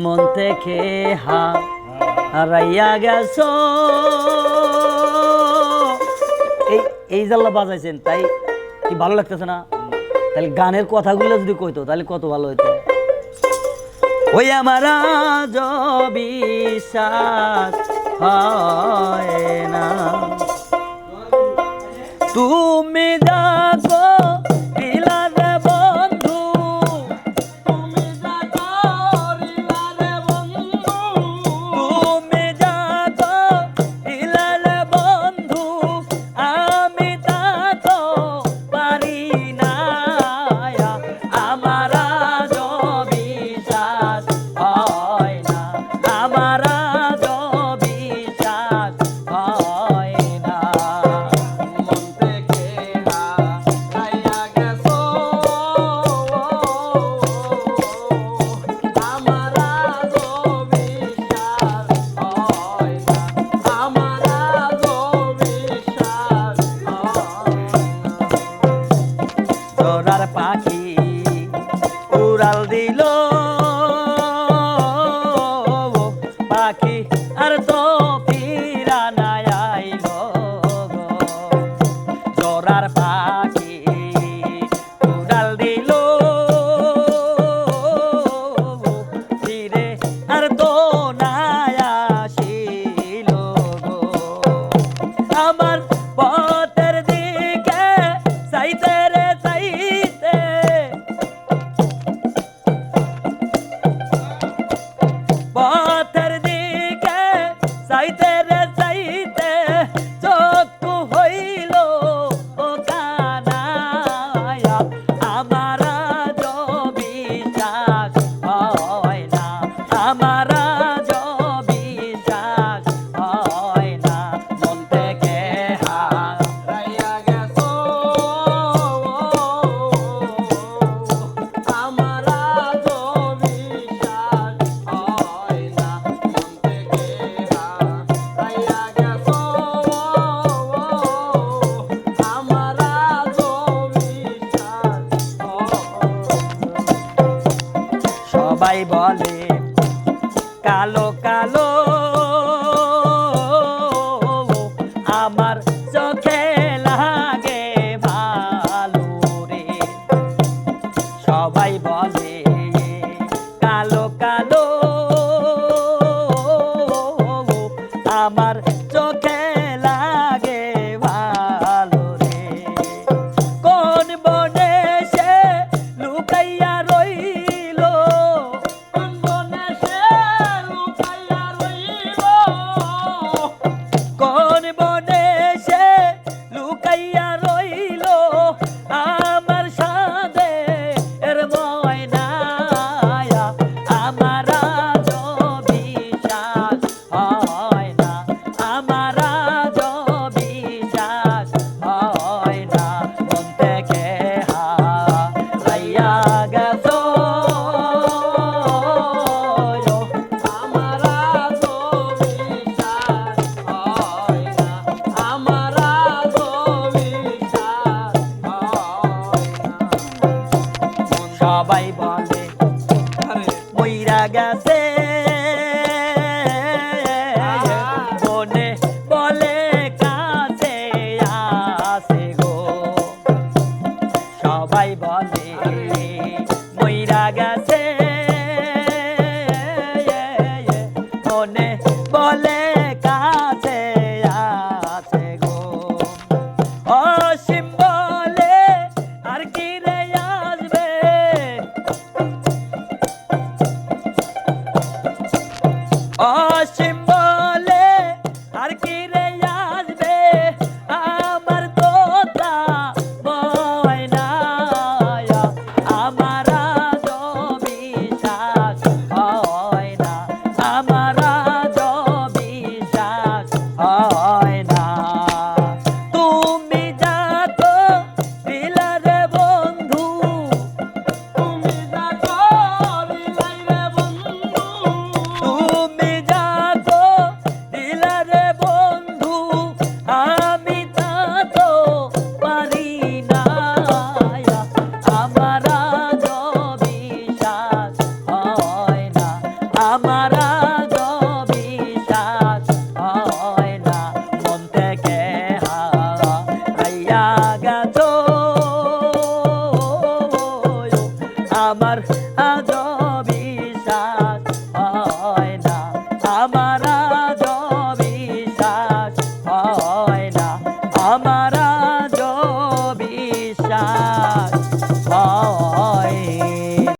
মন থেকে হা রাইয়া গেছ। এই এই জাল্লা বাজাইছেন, তাই কি ভালো লাগতেছে না? তাহলে গানের কথাগুলো যদি কইতো, তাহলে কত ভালো হইতো। ওই আমার বিশ্বাস হয় না। দিলো। ভাই বলে। কালো কালো বলে ময়রা গেছে। মনে বলে, কাছে আছে গো। অসীম বলে, আর কি রে আসবে? অসীম জাগাতো আমার আজ বিশ্বাস হয় না। আমার